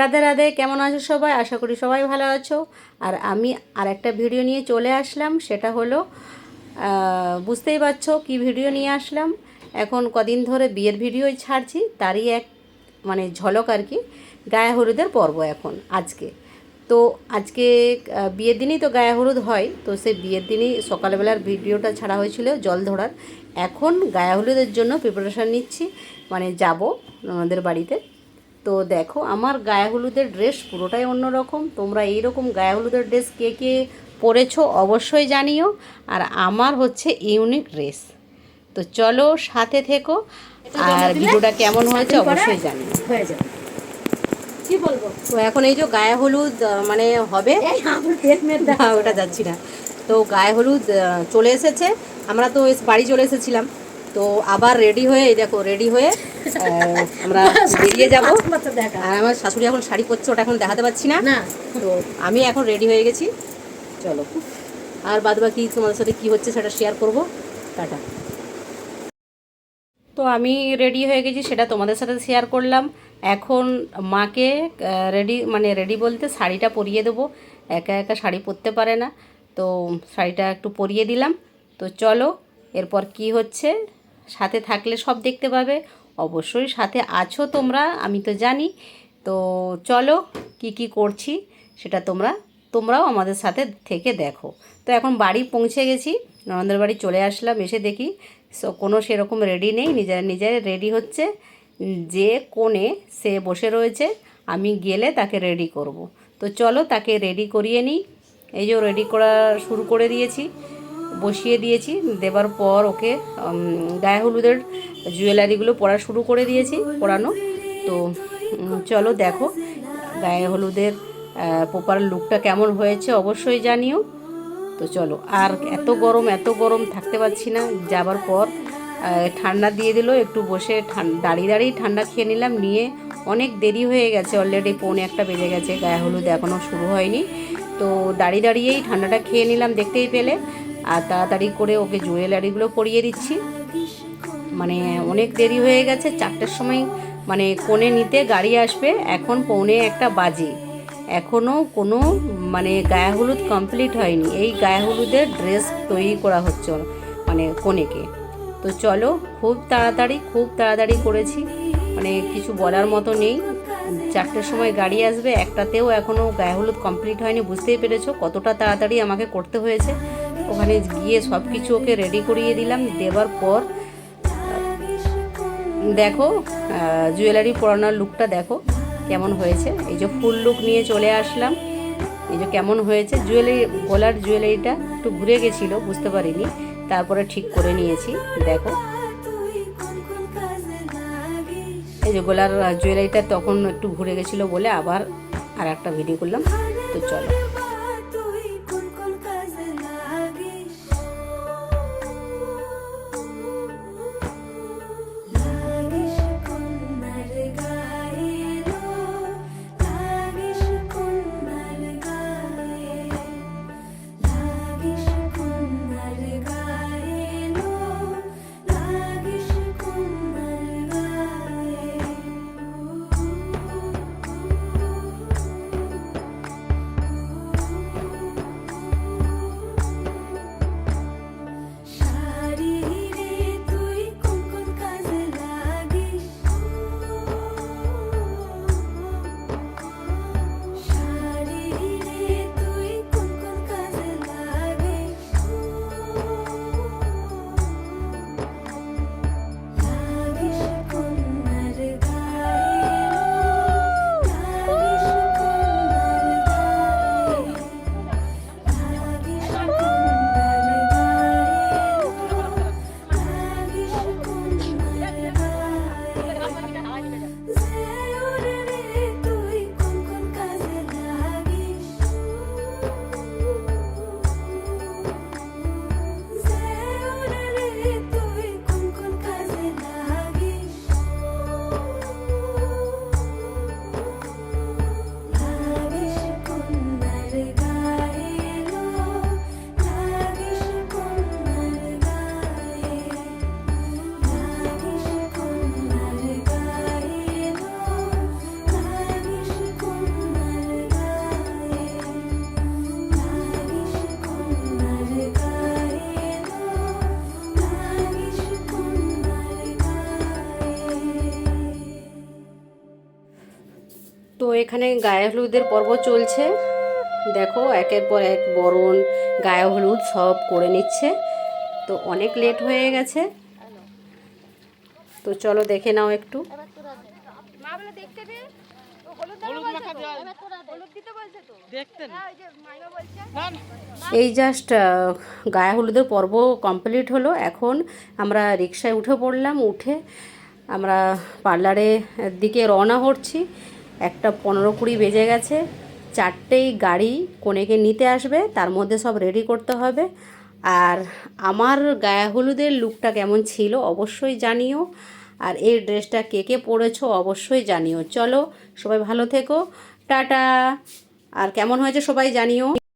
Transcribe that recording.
রাধে রাধে, কেমন আছো সবাই? আশা করি সবাই ভালো আছো। আর আমি আর একটা ভিডিও নিয়ে চলে আসলাম, সেটা হলো বুঝতেই পারছ কি ভিডিও নিয়ে আসলাম। এখন কদিন ধরে বিয়ের ভিডিওই ছাড়ছি, তারই এক মানে ঝলক আর কি, গায়ে হলুদের পর্ব এখন, আজকে। তো আজকে বিয়ের দিনই তো গায়ে হলুদ হয়, তো সেই বিয়ের দিনই সকালবেলার ভিডিওটা ছাড়া হয়েছিল, জল ধরার। এখন গায়ে হলুদের জন্য প্রিপারেশান নিচ্ছি মানে যাব আমাদের বাড়িতে। তো দেখো আমার গায়ে হলুদের ড্রেস পুরোটাই অন্যরকম। তোমরা এইরকম গায়ে হলুদের ড্রেস কে কে পরেছো অবশ্যই জানিও। আর আমার হচ্ছে ইউনিক ড্রেস তো চলো সাথে থেকো। আর ভিডিওটা কেমন হয়েছে অবশ্যই জানিও। হয়ে যাবে। কি বলব? তো এখন এই যে গায়ে হলুদ মানে হবে? ওটা যাচ্ছি না। তো গায়ে হলুদ চলে এসেছে। আমরা তো বাড়ি চলে এসেছিলাম। তো আবার রেডি হয়ে এই দেখো রেডি হয়ে আমরা বেরিয়ে যাব। আর আমার শাশুড়ি এখন শাড়ি পরছে ওটা এখন দেখাতে পাচ্ছি না। না। তো আমি এখন রেডি হয়ে গেছি। চলো। আর বাদ বাকি তোমাদের সাথে কি হচ্ছে সেটা শেয়ার করব। টাটা। তো আমি রেডি হয়ে গেছি সেটা তোমাদের সাথে শেয়ার করলাম। এখন মাকে রেডি মানে রেডি বলতে শাড়িটা পরিয়ে দেবো। একা একা শাড়ি পরতে পারে না। তো শাড়িটা একটু পরিয়ে দিলাম। তো চলো এরপর কি হচ্ছে? সাথে থাকলে সব দেখতে পাবে। অবশ্যই সাথে আছো তোমরা, আমি তো জানি। তো চলো কি কি করছি সেটা তোমরা, তোমরাও আমাদের সাথে থেকে দেখো। তো এখন বাড়ি পৌঁছে গেছি, ননদের বাড়ি চলে আসলাম, এসে দেখি সো কোনো সেরকম রেডি নেই, নিজের নিজের রেডি হচ্ছে। যে কোণে সে বসে রয়েছে, আমি গেলে তাকে রেডি করব। তো চলো তাকে রেডি করিয়ে নিই। এই যে রেডি করা শুরু করে দিয়েছি। বসিয়ে দিয়েছি। দেবার পর ওকে গায়ে হলুদের জুয়েলারিগুলো পরা শুরু করে দিয়েছি পরানো। তো চলো দেখো, গায়ে হলুদের প্রপার লুকটা কেমন হয়েছে অবশ্যই জানিও। তো চলো, আর এত গরম এত গরম থাকতে পারছি না। যাবার পর ঠান্ডা দিয়ে দিল, একটু বসে দাঁড়িয়ে দাঁড়িয়ে ঠান্ডা খেয়ে নিলাম। নিয়ে অনেক দেরি হয়ে গেছে অলরেডি পৌনে একটা বেজে গেছে, গায়ে হলুদ এখনও শুরু হয়নি। তো দাঁড়িয়ে দাঁড়িয়েই ঠান্ডাটা খেয়ে নিলাম দেখতেই পেলে। আর তাড়াতাড়ি করে ওকে জুয়েলারিগুলো পরিয়ে দিচ্ছি। মানে অনেক দেরি হয়ে গেছে, চারটের সময় মানে কোণে নিতে গাড়ি আসবে। এখন পৌনে একটা বাজে। এখনও কোনো মানে গায়ে হলুদ কমপ্লিট হয়নি। এই গায়ে হলুদের ড্রেস তৈরি করা হচ্ছে মানে কনেকে তো চলো, খুব তাড়াতাড়ি খুব তাড়াতাড়ি করেছি। মানে কিছু বলার মতো নেই। চারটের সময় গাড়ি আসবে। একটাতেও এখনও গায়ে হলুদ কমপ্লিট হয়নি, বুঝতেই পেরেছ কতটা তাড়াতাড়ি আমাকে করতে হয়েছে। ওখানে গিয়ে সব কিছু ওকে রেডি করিয়ে দিলাম, দেওয়ার পর, দেখো জুয়েলারি পরানোর লুকটা দেখো কেমন হয়েছে। এই যে ফুল লুক নিয়ে চলে আসলাম। এই যে কেমন হয়েছে জুয়েলারি গলার জুয়েলারিটা একটু ঘুরে গেছিল, বুঝতে পারিনি। তারপরে ঠিক করে নিয়েছি, দেখো। এই যে গলার জুয়েলারিটা তখন একটু ঘুরে গেছিল বলে আবার আর একটা ভিডিও করলাম। তো চলো। এখানে গায়ে হলুদের পর্ব চলছে। দেখো একের পর এক বরণ গায়ে হলুদ সব করে নিচ্ছে। তো অনেক লেট হয়ে গেছে। তো চলো দেখে নাও একটু। মা বলে দেখতে দে। ও হলুদ দেবে বলছে তো। এবার তোরা দে। হলুদ দিতে বলছে তো। দেখতেন হ্যাঁ ওই যে মাইমা বলছে। না এই জাস্ট গায়ে হলুদের পর্ব কমপ্লিট হলো। এখন আমরা রিক্সায় উঠে পড়লাম। উঠে আমরা পার্লারের দিকে রওনা হচ্ছি। একটা পনেরো কুড়ি বেজে গেছে, চারটেই গাড়ি কনেকে নিতে আসবে, তার মধ্যে সব রেডি করতে হবে। আর আমার গায়ে হলুদের লুকটা কেমন ছিল অবশ্যই জানিও, আর এই ড্রেসটা কে কে পরেছো অবশ্যই জানিও। চলো, সবাই ভালো থেকো, টাটা। আর কেমন হয়েছে সবাই জানিও।